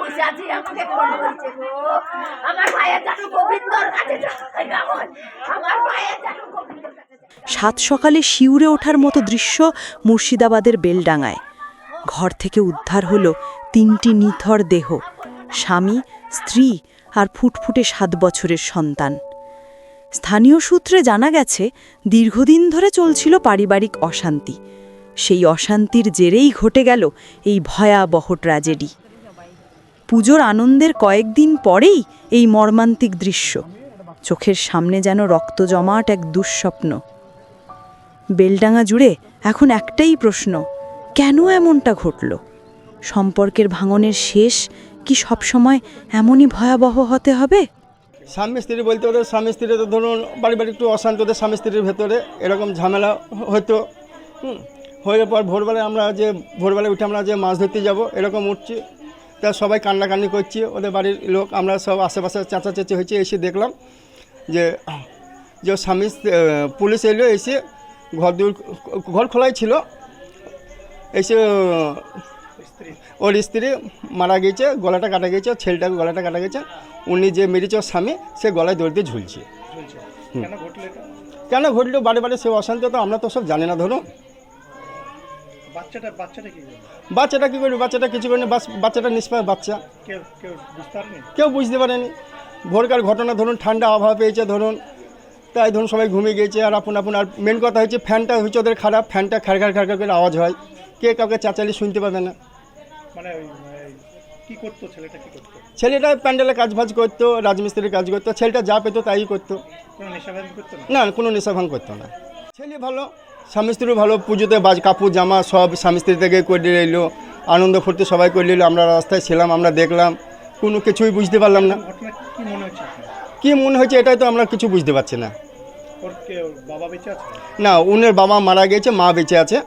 বসে আছি, আমাকে ফোন করেছে গো। আমার ভাইয়ের গোবিন্দর কাছে আমার ভাইয়ের গোবিন্দর সাত সকালে শিউরে ওঠার মতো দৃশ্য মুর্শিদাবাদের বেলডাঙায় ঘর থেকে উদ্ধার হলো তিনটি নিথর দেহ, স্বামী, স্ত্রী আর ফুটফুটে সাত বছরের সন্তান। স্থানীয় সূত্রে জানা গেছে, দীর্ঘদিন ধরে চলছিল পারিবারিক অশান্তি। সেই অশান্তির জেরেই ঘটে গেল এই ভয়াবহ ট্র্যাজেডি। পুজোর আনন্দের কয়েকদিন পরেই এই মর্মান্তিক দৃশ্য। চোখের সামনে যেন রক্ত জমাট এক দুঃস্বপ্ন। বেলডাঙা জুড়ে এখন একটাই প্রশ্ন, কেন এমনটা ঘটল? সম্পর্কের ভাঙনের শেষ কি সবসময় এমনই ভয়াবহ হতে হবে? স্বামী স্ত্রী বলতে ওদের স্বামী স্ত্রী তো ধরুন বাড়ি বাড়ি একটু অশান্তি, ওদের স্বামী স্ত্রীর ভেতরে এরকম ঝামেলা হতো হয়ে পর ভোরবেলায় আমরা যে, ভোরবেলায় উঠে আমরা যে মাছ ধরতে যাব, এরকম উঠছি। তা সবাই কান্নাকান্নি করছি ওদের বাড়ির লোক আমরা সব আশেপাশে চেঁচাচেঁচি হয়েছে এসে দেখলাম যে যে স্বামী পুলিশ এলো এসে ঘর দূর ঘর খোলাই ছিল। এসে ওর স্ত্রী মারা গেছে গলাটা কাটা গেছে ছেলেটাকে গলাটা কাটা গেছে। উনি যে মেরেছে ওর স্বামী সে গলায় দড়ি দিয়ে ঝুলছে। কেন ঘটলো বাড়ি বাড়ি সে অশান্তি তো আমরা তো সব জানি না ধরুন। বাচ্চাটা বাচ্চাটা কি করবে? বাচ্চাটা কী করবে? বাচ্চাটা কিছু করে বাচ্চাটা নিষ্পাপ বাচ্চা। কেউ কেউ বুঝতে পারেনি? কেউ বুঝতে পারেনি। ভোরকার ঘটনা ধরুন ঠান্ডা আবহাওয়া পেয়েছে ধরুন তাই ধরুন সবাই ঘুমিয়ে গিয়েছে আর আপন আপন আর মেন কথা হচ্ছে ফ্যানটা হচ্ছে ওদের খারাপ ফ্যানটা খাড় খাড় করে আওয়াজ হয়। কে কাউকে চাচালি শুনতে পাবে না। মানে কি করতো ছেলেটা কি করতো? ছেলেটা প্যান্ডেলে কাজ ফাজ করতো রাজমিস্ত্রির কাজ করতো ছেলেটা যা পেতো তাই করতো। কোনো নেশাভাবি করতো না? না কোনো নেশা ভাঙ করতো না। ছেলে ভালো স্বামী স্ত্রী ভালো পুজোতে বাজ কাপড় জামা সব স্বামী স্ত্রী থেকে করে এলো আনন্দ ফুর্তি সবাই করে নিল আমরা রাস্তায় ছিলাম আমরা দেখলাম কোনো কিছুই বুঝতে পারলাম না। কি মনে হয়েছে এটাই তো আমরা কিছু বুঝতে পারছি না। না উনের বাবা মারা গেছে মা বেঁচে আছে।